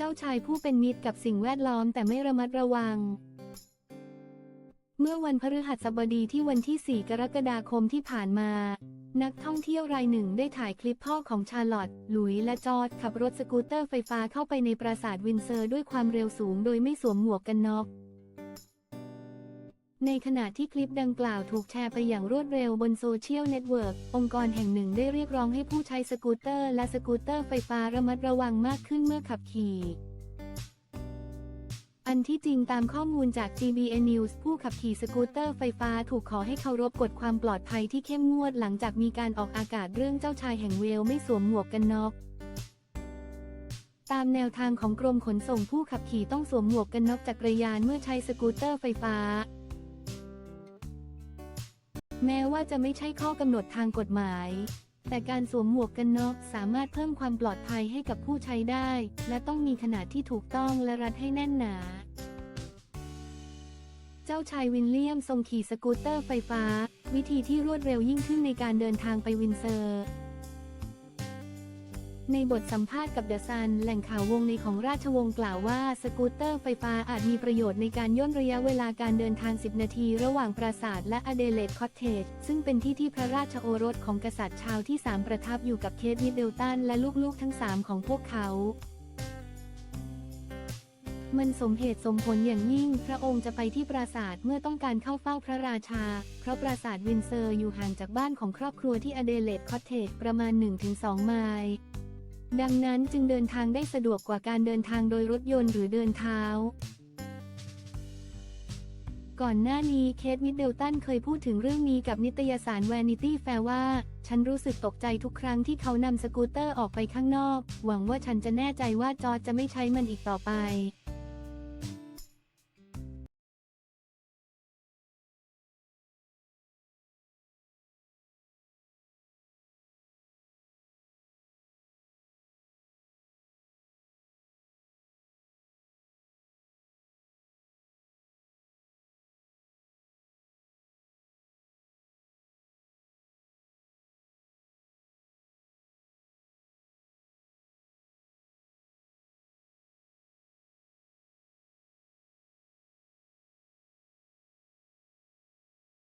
จ้าชายผู้เป็นมิตรกับสิ่งแวดล้อมแต่ไม่ระมัดระวัง เมื่อวันพฤหัสบดีที่วันที่ 4 กรกฎาคมที่ผ่านมา นักท่องเที่ยวรายหนึ่งได้ถ่ายคลิปพ่อของชาร์ลอตต์หลุยและจอร์ดขับรถสกูตเตอร์ไฟฟ้าเข้าไปในปราสาทวินเซอร์ด้วยความเร็วสูงโดยไม่สวมหมวกกันน็อก ในขณะที่คลิปดังกล่าวถูกแชร์ไปอย่างรวดเร็วบนโซเชียลเน็ตเวิร์กองค์กรแห่งหนึ่งได้เรียกร้องให้ผู้ใช้สกูตเตอร์และสกูตเตอร์ไฟฟ้าระมัดระวังมากขึ้นเมื่อขับขี่ อันที่จริงตามข้อมูลจาก GBN News ผู้ขับขี่สกูตเตอร์ไฟฟ้าถูกขอให้เคารพกฎความปลอดภัยที่เข้มงวดหลังจากมีการออกอากาศเรื่องเจ้าชายแห่งเวลไม่สวมหมวกกันน็อกตามแนวทางของกรมขนส่งผู้ขับขี่ต้องสวมหมวกกันน็อกจักรยานเมื่อใช้สกูตเตอร์ไฟฟ้า แม้ว่าจะไม่ใช่ข้อกำหนดทางกฎหมาย แต่การสวมหมวกกันน็อกสามารถเพิ่มความปลอดภัยให้กับผู้ใช้ได้ และต้องมีขนาดที่ถูกต้องและรัดให้แน่นหนา เจ้าชายวินเลียมทรงขี่สกูตเตอร์ไฟฟ้า วิธีที่รวดเร็วยิ่งขึ้นในการเดินทางไปวินเซอร์ ในบทสัมภาษณ์กับเดอะซัน แหล่งข่าววงในของราชวงศ์กล่าวว่า สกูตเตอร์ไฟฟ้าอาจมีประโยชน์ในการย่นระยะเวลาการเดินทาง 10 นาทีระหว่างปราสาทและอเดเลดคอตเทจซึ่งเป็นที่ที่พระราชโอรสของกษัตริย์ชาวที่ 3 ประทับอยู่กับเคทมิดเดิลตันและลูกๆทั้ง 3 ของพวกเขามันสมเหตุสมผลอย่างยิ่ง พระองค์จะไปที่ปราสาทเมื่อต้องการเข้าเฝ้าพระราชา เพราะปราสาทวินเซอร์อยู่ห่างจากบ้านของครอบครัวที่อเดเลดคอตเทจประมาณ 1-2 ไมล์ ดังนั้นจึงเดินทางได้สะดวกกว่าการเดินทางโดยรถยนต์หรือเดินเท้า ก่อนหน้านี้เคทมิดเดลตันเคยพูดถึงเรื่องนี้กับนิตยสาร Vanity Fair ว่า ฉันรู้สึกตกใจทุกครั้งที่เขานำสกูตเตอร์ออกไปข้างนอก หวังว่าฉันจะแน่ใจว่าจอร์จะไม่ใช้มันอีกต่อไป